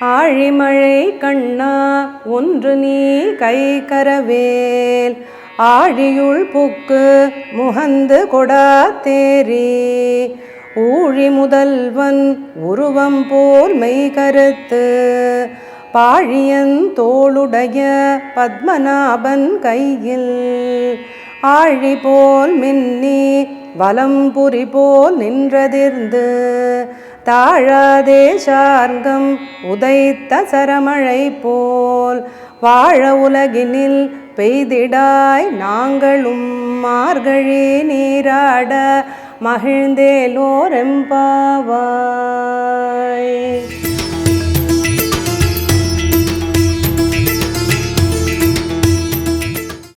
ஆழிமழை கண்ணா ஒன்று நீ கை கரவேல். ஆழியுள் புக்கு முகந்து கொடா தேரி ஊழி முதல்வன் உருவம் போல் மெய் கருத்து. பாழியன் தோளுடைய பத்மநாபன் கையில். ஆழி போல் மின்னி வலம்புரி போல் நின்றதிர்ந்து. தாழாதே சார்கம் உதைத்த சரமழை போல் வாழ உலகினில் பெய்திடாய் நாங்களும் மார்கழி நீராட மகிழ்ந்தேலோரெம்பாவா